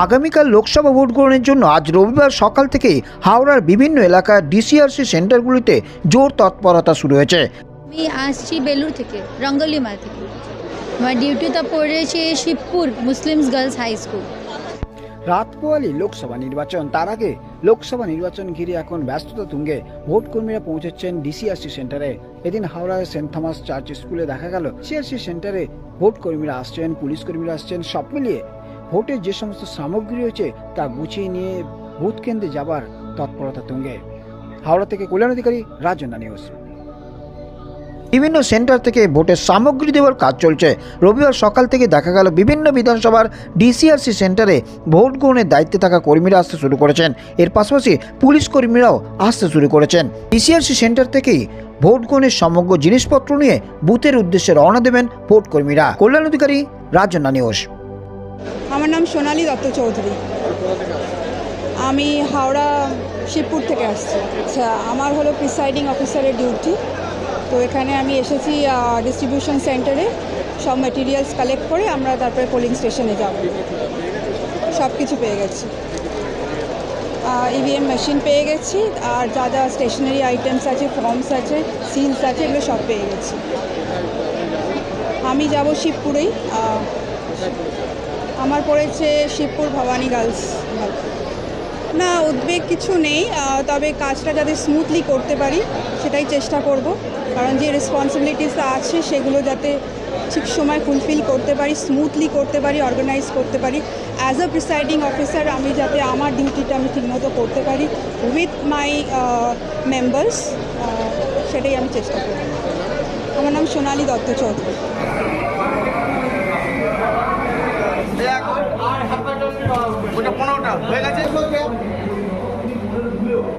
আগামীকাল লোকসভা ভোট গ্রহণের জন্য আজ রবিবার সকাল থেকেই হাওড়ার বিভিন্ন এলাকার ডিসিআরসি সেন্টারগুলিতে জোর তৎপরতা শুরু হয়েছে। আমি আসছি বেলুর থেকে রঙ্গলিমা থেকে। আমার ডিউটিটা পড়েছে Shibpur Muslims girls high school. রাত পোয়ালি লোকসভা নির্বাচন তার আগে লোকসভা নির্বাচন ঘিরে এখন ব্যস্ততা তুঙ্গে ভোট কর্মীরা পৌঁছেছেন ডিসিআরসি সেন্টারে। এদিন হাওড়ার সেন্ট থমাস চার্চ স্কুলে দেখা গেল সিআরসি সেন্টারে ভোট কর্মীরা আসছেন পুলিশ কর্মীরা আসছেন সব মিলিয়ে ভোটের যে সমস্ত সামগ্রী রয়েছে, তা গুছিয়ে নিয়ে ভোট কেন্দ্রে যাবার তৎপরতা তুঙ্গে। হাওড়া থেকে কল্যাণ অধিকারী রাজনা নিউজ। বিভিন্ন সেন্টার থেকে ভোটের সামগ্রী দেওয়ার কাজ চলছে। রবিবার সকাল থেকে দেখা গেল বিভিন্ন বিধানসভার ডিসিআরসি সেন্টারে ভোট গ্রহণের দায়িত্বে থাকা কর্মীরা আসতে শুরু করেছেন। এর পাশাপাশি পুলিশ কর্মীরাও আসতে শুরু করেছেন। ডিসিআরসি সেন্টার থেকেই ভোট গ্রহণের সমগ্র জিনিসপত্র নিয়ে বুথের উদ্দেশ্যে রওনা দেবেন ভোট কর্মীরা। কল্যাণ অধিকারী রাজনা নিউজ। আমার নাম সোনালী দত্ত চৌধুরী। আমি হাওড়া শিবপুর থেকে আসছি। আচ্ছা আমার হলো প্রিসাইডিং অফিসারের ডিউটি তো এখানে আমি এসেছি ডিস্ট্রিবিউশন সেন্টারে সব মেটেরিয়ালস কালেক্ট করে আমরা তারপরে পোলিং স্টেশনে যাব। সব কিছু পেয়ে গেছি। ইভিএম মেশিন পেয়ে গেছি। আর যা যা স্টেশনারি আইটেমস আছে ফর্মস আছে সিলস আছে, এগুলো সব পেয়ে গেছি। আমি যাব শিবপুরেই। আমার পড়েছে শিবপুর ভবানী গার্লস না, উদ্বেগ কিছু নেই তবে কাজটা যাতে স্মুথলি করতে পারি, সেটাই চেষ্টা করব। কারণ যে রেসপন্সিবিলিটিসটা আছে, সেগুলো যাতে ঠিক সময় ফুলফিল করতে পারি স্মুথলি করতে পারি অর্গানাইজ করতে পারি। অ্যাজ আ প্রিসাইডিং অফিসার আমি যাতে আমার ডিউটিটা আমি ঠিকমতো করতে পারি উইথ মাই মেম্বার্স সেটাই আমি চেষ্টা করব। আমার নাম সোনালী দত্ত চৌধুরী। 来来，这边坐，这。